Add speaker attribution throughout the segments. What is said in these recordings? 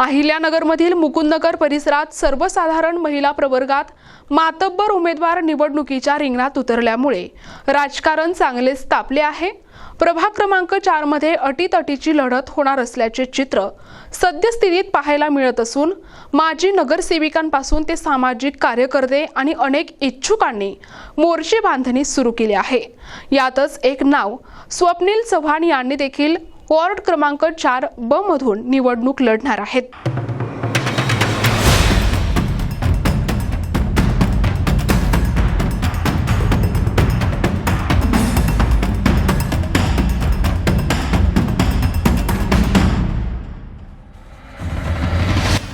Speaker 1: अहिल्यानगरमधील मुकुंदनगर परिसरात सर्वसाधारण महिला प्रवर्गात मातब्बर उमेदवार निवडणुकीच्या रिंगणात उतरल्यामुळे राजकारण चांगलेच तापले आहे. प्रभाग क्रमांक चारमध्ये अटीतटीची लढत होणार असल्याचे चित्र सद्यस्थितीत पाहायला मिळत असून माजी नगरसेविकांपासून ते सामाजिक कार्यकर्ते आणि अनेक इच्छुकांनी मोर्चे बांधणी सुरू केली आहे. यातच एक नाव स्वप्नील चव्हाण यांनी देखील वॉर्ड क्रमांक चार ब मधून निवडणूक लढणार आहेत.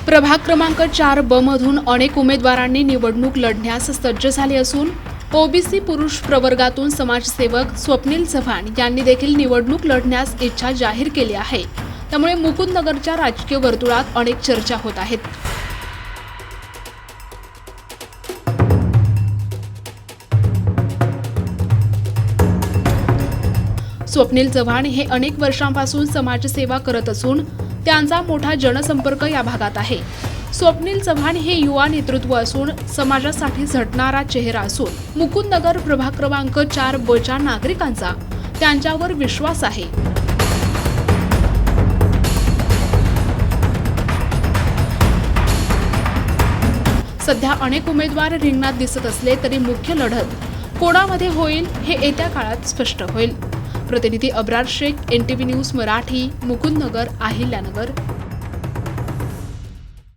Speaker 1: प्रभाग क्रमांक चार ब मधून अनेक उमेदवारांनी निवडणूक लढण्यास सज्ज झाले असून ओबीसी पुरुष प्रवर्गातून समाजसेवक स्वप्नील चव्हाण यांनी देखील निवडणूक लढण्यास इच्छा जाहीर केली आहे. त्यामुळे मुकुंदनगरच्या राजकीय वर्तुळात अनेक चर्चा होत आहेत. स्वप्नील चव्हाण हे अनेक वर्षांपासून समाजसेवा करत असून त्यांचा मोठा जनसंपर्क या भागात आहे. स्वप्नील चव्हाण हे युवा नेतृत्व असून समाजासाठी झटणारा चेहरा असून मुकुंदनगर प्रभाग क्रमांक चार बच्या नागरिकांचा त्यांच्यावर विश्वास आहे. सध्या अनेक उमेदवार रिंगणात दिसत असले तरी मुख्य लढत कोणामध्ये होईल हे येत्या काळात स्पष्ट होईल. प्रतिनिधी Abrar Shaikh N T V news Marathi Mukundnagar Ahilyanagar.